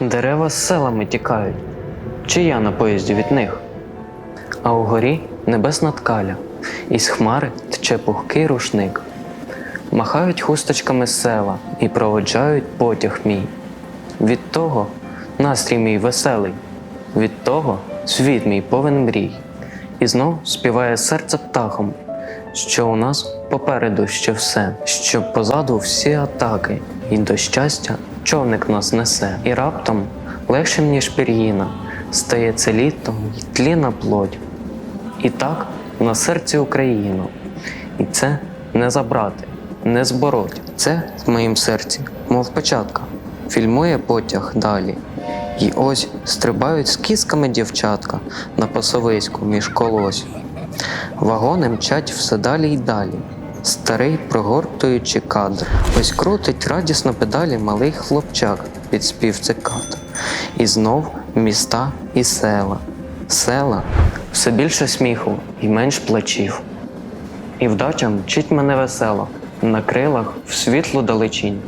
Дерева з селами тікають, чи я на поїзді від них. А угорі небесна ткаля, із хмари тче пухкий рушник. Махають хусточками села і проводжають потяг мій. Від того настрій мій веселий, від того світ мій повен мрій. І знов співає серце птахом, що у нас попереду ще все, що позаду всі атаки, і до щастя човник нас несе. І раптом легшим, ніж пір'їна, стає це літом й тліна плоть. І так на серці Україну. І це не забрати, не збороть. Це в моїм серці, мов печатка, фільмує потяг далі. І ось стрибають з кісками дівчатка на пасовиську між колось. Вагони мчать все далі й далі. Старий, прогортуючи кадр, ось крутить радісно педалі малий хлопчак під спів цикад. І знов міста і села. Села все більше сміху і менш плачів. І вдача мчить мене весело, на крилах в світлу далечінь.